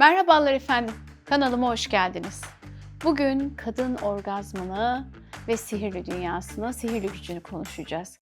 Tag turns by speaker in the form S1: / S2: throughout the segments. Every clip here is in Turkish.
S1: Merhabalar efendim, kanalıma hoş geldiniz. Bugün kadın orgazmını ve sihirli dünyasını, sihirli gücünü konuşacağız.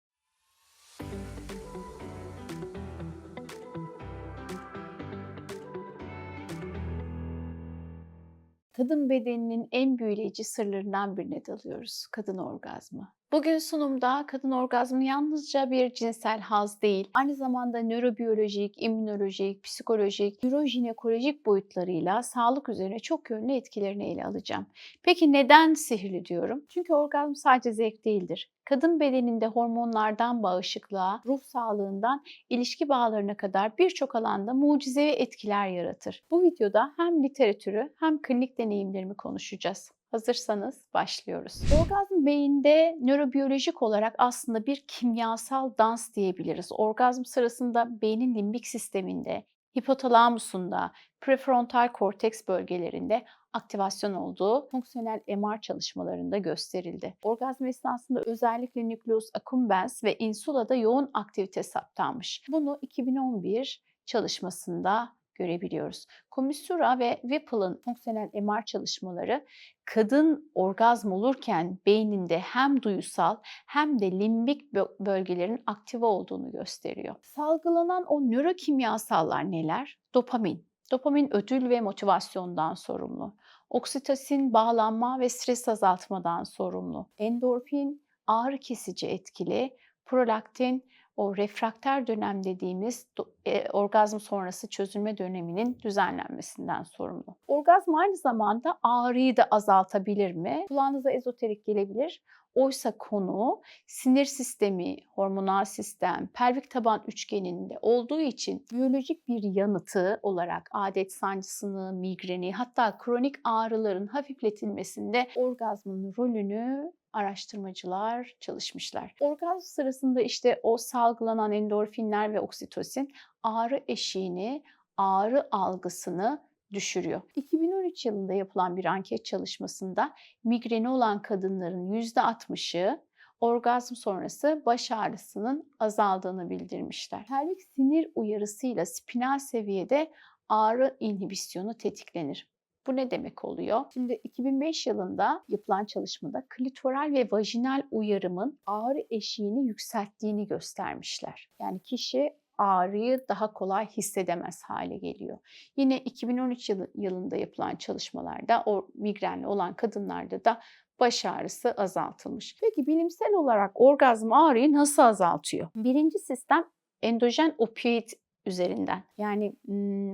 S1: Kadın bedeninin en büyüleyici sırlarından birine dalıyoruz, kadın orgazmı. Bugün sunumda kadın orgazmı yalnızca bir cinsel haz değil, aynı zamanda nörobiyolojik, immünolojik, psikolojik, ürojinekolojik boyutlarıyla sağlık üzerine çok yönlü etkilerini ele alacağım. Peki neden sihirli diyorum? Çünkü orgazm sadece zevk değildir. Kadın bedeninde hormonlardan bağışıklığa, ruh sağlığından ilişki bağlarına kadar birçok alanda mucizevi etkiler yaratır. Bu videoda hem literatürü hem klinik deneyimlerimi konuşacağız. Hazırsanız başlıyoruz. Orgazm beyinde nörobiyolojik olarak aslında bir kimyasal dans diyebiliriz. Orgazm sırasında beynin limbik sisteminde, hipotalamusunda, prefrontal korteks bölgelerinde aktivasyon olduğu fonksiyonel MR çalışmalarında gösterildi. Orgazm esnasında özellikle nucleus accumbens ve insula'da yoğun aktivite saptanmış. Bunu 2011 çalışmasında görebiliyoruz. Komisura ve Whipple'ın fonksiyonel MR çalışmaları kadın orgazm olurken beyninde hem duyusal hem de limbik bölgelerin aktive olduğunu gösteriyor. Salgılanan o nörokimyasallar neler? Dopamin. Dopamin ödül ve motivasyondan sorumlu. Oksitosin bağlanma ve stres azaltmadan sorumlu. Endorfin ağrı kesici etkili. Prolaktin o refrakter dönem dediğimiz e, orgazm sonrası çözülme döneminin düzenlenmesinden sorumlu. Orgazm aynı zamanda ağrıyı da azaltabilir mi? Kulağınıza ezoterik gelebilir. Oysa konu sinir sistemi, hormonal sistem, pelvik taban üçgeninde olduğu için biyolojik bir yanıtı olarak adet sancısını, migreni hatta kronik ağrıların hafifletilmesinde orgazmın rolünü araştırmacılar çalışmışlar. Orgazm sırasında işte o salgılanan endorfinler ve oksitosin ağrı eşiğini, ağrı algısını düşürüyor. 2013 yılında yapılan bir anket çalışmasında migreni olan kadınların %60'ı orgazm sonrası baş ağrısının azaldığını bildirmişler. Pelvik sinir uyarısıyla spinal seviyede ağrı inhibisyonu tetiklenir. Bu ne demek oluyor? Şimdi 2005 yılında yapılan çalışmada klitoral ve vajinal uyarımın ağrı eşiğini yükselttiğini göstermişler. Yani kişi ağrıyı daha kolay hissedemez hale geliyor. Yine 2013 yılında yapılan çalışmalarda o migrenli olan kadınlarda da baş ağrısı azaltılmış. Peki bilimsel olarak orgazm ağrıyı nasıl azaltıyor? Birinci sistem endojen opioid üzerinden yani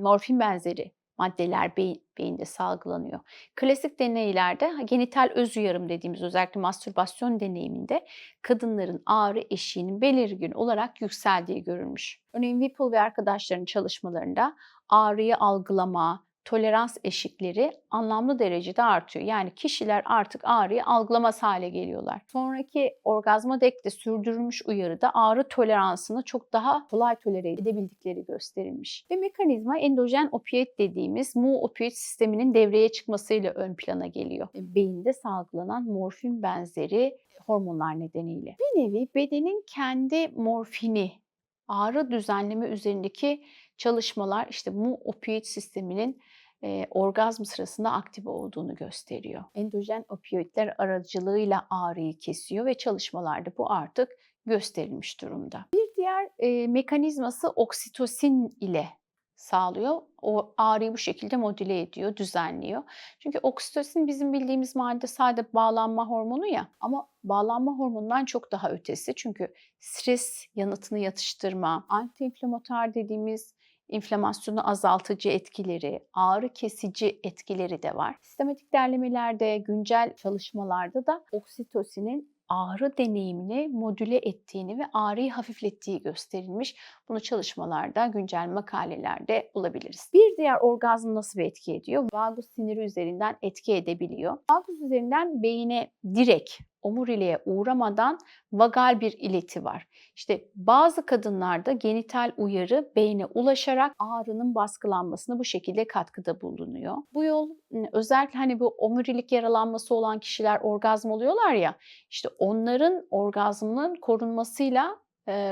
S1: morfin benzeri maddeler beyin, beyinde salgılanıyor. Klasik deneylerde genital öz uyarım dediğimiz özellikle mastürbasyon deneyiminde kadınların ağrı eşiğinin belirgin olarak yükseldiği görülmüş. Örneğin Whipple ve arkadaşlarının çalışmalarında ağrıyı algılama, tolerans eşikleri anlamlı derecede artıyor. Yani kişiler artık ağrıyı algılamaz hale geliyorlar. Sonraki orgazma dek de sürdürülmüş uyarıda ağrı toleransını çok daha kolay tolere edebildikleri gösterilmiş. Ve mekanizma endojen opioid dediğimiz mu opioid sisteminin devreye çıkmasıyla ön plana geliyor. Beyinde salgılanan morfin benzeri hormonlar nedeniyle. Bir nevi bedenin kendi morfini ağrı düzenleme üzerindeki çalışmalar işte bu opioid sisteminin e, orgazm sırasında aktif olduğunu gösteriyor. Endojen opioidler aracılığıyla ağrıyı kesiyor ve çalışmalarda bu artık gösterilmiş durumda. Bir diğer e, mekanizması oksitosin ile sağlıyor. O ağrıyı bu şekilde modüle ediyor, düzenliyor. Çünkü oksitosin bizim bildiğimiz madde sadece bağlanma hormonu ya ama bağlanma hormonundan çok daha ötesi. Çünkü stres yanıtını yatıştırma, antiinflamatuar dediğimiz inflamasyonu azaltıcı etkileri, ağrı kesici etkileri de var. Sistematik derlemelerde, güncel çalışmalarda da oksitosinin ağrı deneyimini modüle ettiğini ve ağrıyı hafiflettiği gösterilmiş. Bunu çalışmalarda, güncel makalelerde bulabiliriz. Bir diğer orgazm nasıl bir etki ediyor? Vagus siniri üzerinden etki edebiliyor. Vagus üzerinden beyine direkt omuriliğe uğramadan vagal bir ileti var. İşte bazı kadınlarda genital uyarı beyne ulaşarak ağrının baskılanmasına bu şekilde katkıda bulunuyor. Bu yol özellikle hani bu omurilik yaralanması olan kişiler orgazm oluyorlar ya işte onların orgazmının korunmasıyla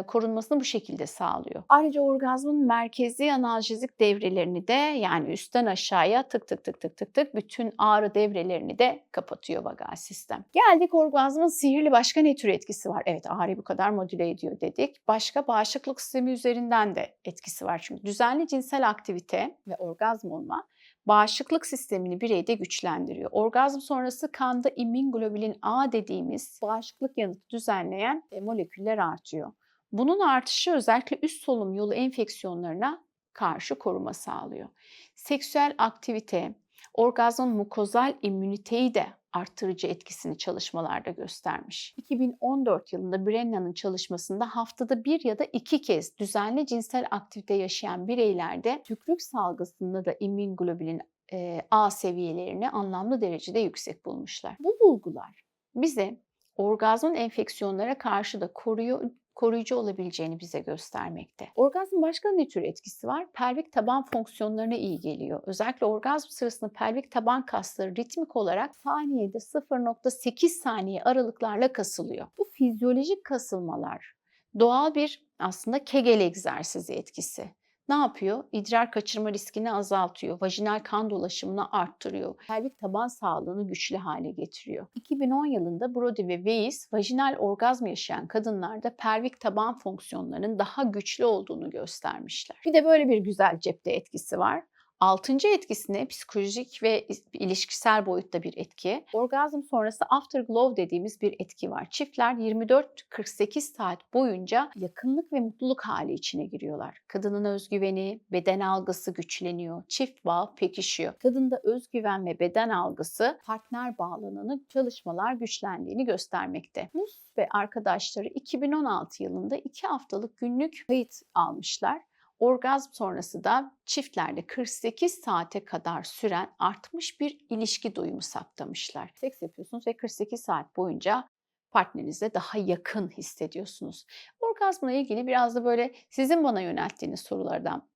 S1: korunmasını bu şekilde sağlıyor. Ayrıca orgazmın merkezi analjezik devrelerini de yani üstten aşağıya tık tık tık tık tık tık bütün ağrı devrelerini de kapatıyor vagal sistem. Geldik orgazmın sihirli başka ne tür etkisi var? Evet ağrıyı bu kadar modüle ediyor dedik. Başka bağışıklık sistemi üzerinden de etkisi var. Çünkü düzenli cinsel aktivite ve orgazm olma bağışıklık sistemini bireyde güçlendiriyor. Orgazm sonrası kanda immunoglobulin A dediğimiz bağışıklık yanıtı düzenleyen e, moleküller artıyor. Bunun artışı özellikle üst solunum yolu enfeksiyonlarına karşı koruma sağlıyor. Seksüel aktivite, orgazmın mukozal immüniteyi de arttırıcı etkisini çalışmalarda göstermiş. 2014 yılında Brennan'ın çalışmasında haftada bir ya da iki kez düzenli cinsel aktivite yaşayan bireylerde tükrük salgısında da immunoglobulin e, A seviyelerini anlamlı derecede yüksek bulmuşlar. Bu bulgular bize orgazmın enfeksiyonlara karşı da koruyor, koruyucu olabileceğini bize göstermekte. Orgazm başka ne tür etkisi var? Pelvik taban fonksiyonlarına iyi geliyor. Özellikle orgazm sırasında pelvik taban kasları ritmik olarak saniyede 0.8 saniye aralıklarla kasılıyor. Bu fizyolojik kasılmalar doğal bir aslında kegel egzersizi etkisi ne yapıyor? İdrar kaçırma riskini azaltıyor, vajinal kan dolaşımını arttırıyor, pelvik taban sağlığını güçlü hale getiriyor. 2010 yılında Brody ve Weiss vajinal orgazm yaşayan kadınlarda pelvik taban fonksiyonlarının daha güçlü olduğunu göstermişler. Bir de böyle bir güzel cepte etkisi var. Altıncı etkisine psikolojik ve ilişkisel boyutta bir etki. Orgazm sonrası afterglow dediğimiz bir etki var. Çiftler 24-48 saat boyunca yakınlık ve mutluluk hali içine giriyorlar. Kadının özgüveni, beden algısı güçleniyor. Çift bağ pekişiyor. Kadında özgüven ve beden algısı partner bağlananı çalışmalar güçlendiğini göstermekte. Mus ve arkadaşları 2016 yılında 2 haftalık günlük kayıt almışlar Orgazm sonrası da çiftlerde 48 saate kadar süren artmış bir ilişki duyumu saptamışlar. Seks yapıyorsunuz ve 48 saat boyunca partnerinize daha yakın hissediyorsunuz. Orgazmla ilgili biraz da böyle sizin bana yönelttiğiniz sorulardan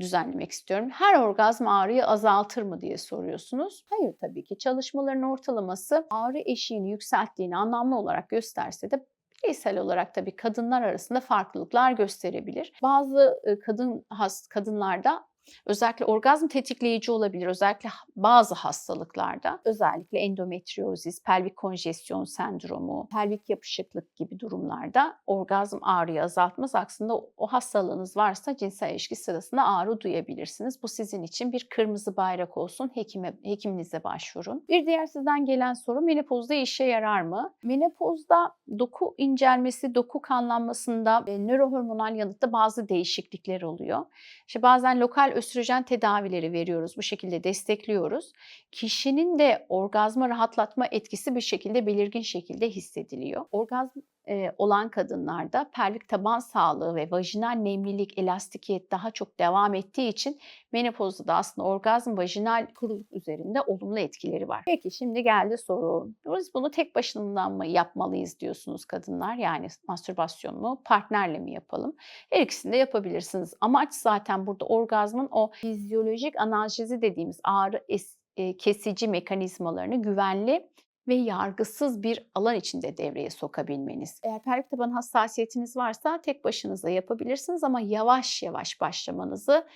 S1: düzenlemek istiyorum. Her orgazm ağrıyı azaltır mı diye soruyorsunuz. Hayır tabii ki çalışmaların ortalaması ağrı eşiğini yükselttiğini anlamlı olarak gösterse de bireysel olarak tabii kadınlar arasında farklılıklar gösterebilir. Bazı kadın has, kadınlarda Özellikle orgazm tetikleyici olabilir. Özellikle bazı hastalıklarda özellikle endometriozis, pelvik konjesyon sendromu, pelvik yapışıklık gibi durumlarda orgazm ağrıyı azaltmaz. Aslında o hastalığınız varsa cinsel ilişki sırasında ağrı duyabilirsiniz. Bu sizin için bir kırmızı bayrak olsun. Hekime, hekiminize başvurun. Bir diğer sizden gelen soru menopozda işe yarar mı? Menopozda doku incelmesi, doku kanlanmasında e, nörohormonal yanıtta bazı değişiklikler oluyor. İşte bazen lokal östrojen tedavileri veriyoruz. Bu şekilde destekliyoruz. Kişinin de orgazma rahatlatma etkisi bir şekilde belirgin şekilde hissediliyor. Orgazm olan kadınlarda pelvik taban sağlığı ve vajinal nemlilik, elastikiyet daha çok devam ettiği için menopozda da aslında orgazm vajinal kuruluk üzerinde olumlu etkileri var. Peki şimdi geldi soru. Biz bunu tek başından mı yapmalıyız diyorsunuz kadınlar? Yani mastürbasyon mu, partnerle mi yapalım? Her ikisini de yapabilirsiniz. Amaç zaten burada orgazmın o fizyolojik analjezi dediğimiz ağrı es, kesici mekanizmalarını güvenli ve yargısız bir alan içinde devreye sokabilmeniz. Eğer pelvik taban hassasiyetiniz varsa tek başınıza yapabilirsiniz ama yavaş yavaş başlamanızı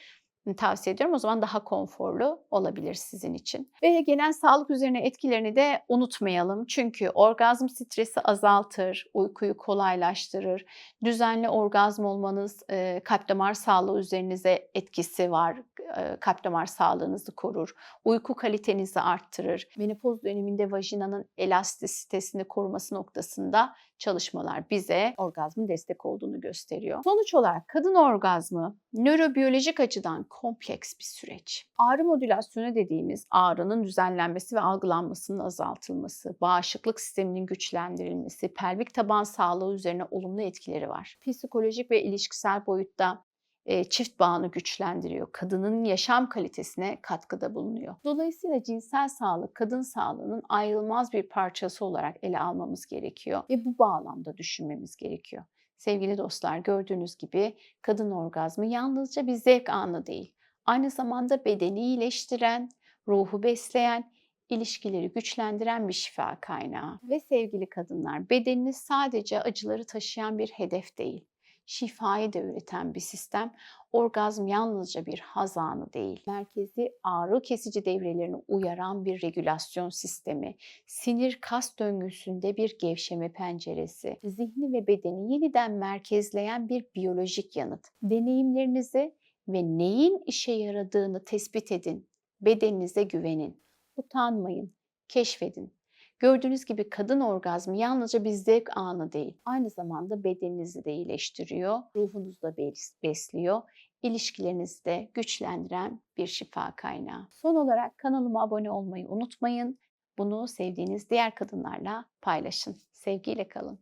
S1: tavsiye ediyorum. O zaman daha konforlu olabilir sizin için. Ve genel sağlık üzerine etkilerini de unutmayalım. Çünkü orgazm stresi azaltır, uykuyu kolaylaştırır. Düzenli orgazm olmanız e, kalp damar sağlığı üzerinize etkisi var. E, kalp damar sağlığınızı korur. Uyku kalitenizi arttırır. Menopoz döneminde vajinanın elastisitesini koruması noktasında çalışmalar bize orgazmın destek olduğunu gösteriyor. Sonuç olarak kadın orgazmı nörobiyolojik açıdan kompleks bir süreç. Ağrı modülasyonu dediğimiz ağrının düzenlenmesi ve algılanmasının azaltılması, bağışıklık sisteminin güçlendirilmesi, pelvik taban sağlığı üzerine olumlu etkileri var. Psikolojik ve ilişkisel boyutta çift bağını güçlendiriyor. Kadının yaşam kalitesine katkıda bulunuyor. Dolayısıyla cinsel sağlık kadın sağlığının ayrılmaz bir parçası olarak ele almamız gerekiyor ve bu bağlamda düşünmemiz gerekiyor. Sevgili dostlar gördüğünüz gibi kadın orgazmı yalnızca bir zevk anı değil. Aynı zamanda bedeni iyileştiren, ruhu besleyen, ilişkileri güçlendiren bir şifa kaynağı. Ve sevgili kadınlar, bedeniniz sadece acıları taşıyan bir hedef değil. Şifayı da üreten bir sistem. Orgazm yalnızca bir haz anı değil. Merkezi ağrı kesici devrelerini uyaran bir regülasyon sistemi. Sinir kas döngüsünde bir gevşeme penceresi. Zihni ve bedeni yeniden merkezleyen bir biyolojik yanıt. Deneyimlerinizi ve neyin işe yaradığını tespit edin. Bedeninize güvenin. Utanmayın, keşfedin. Gördüğünüz gibi kadın orgazmı yalnızca bir zevk anı değil. Aynı zamanda bedeninizi de iyileştiriyor, ruhunuzu da besliyor, ilişkilerinizi de güçlendiren bir şifa kaynağı. Son olarak kanalıma abone olmayı unutmayın. Bunu sevdiğiniz diğer kadınlarla paylaşın. Sevgiyle kalın.